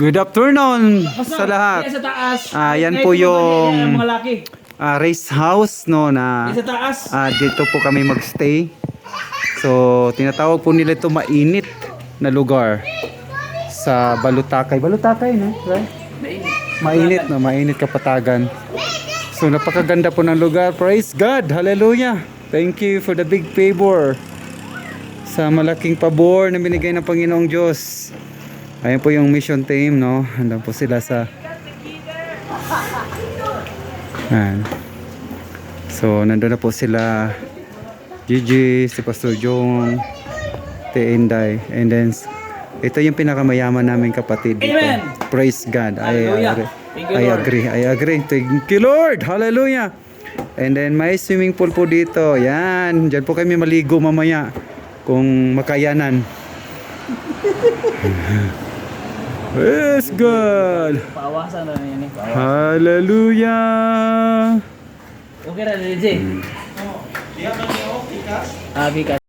Good afternoon sa lahat. Sa taas. Ah, yan po yung- laki. Ah, race house no na sa taas. ah, dito po kami magstay. So, tinatawag po nila ito mainit na lugar sa Balutakay. Balutakay, no? Right? Mainit, no? Mainit kapatagan. So, napakaganda po ng lugar. Praise God! Hallelujah! Thank you for the big favor sa malaking pabor na binigay ng Panginoong Diyos. Ayan po yung mission team, no? Andun po sila sa... Ayan. So, nandun na po sila Gigi, si Pastor Jong, Te Inday, and then ito yung pinakamayaman namin kapatid dito. Amen. Praise God. I, I agree. I agree. Thank you, Lord. Hallelujah. And then may swimming pool po dito. Yan. Diyan po kami maligo mamaya kung makayanan. Yes, God. Paawasan na yan eh. Hallelujah. Okay na, DJ. Ah, bikas.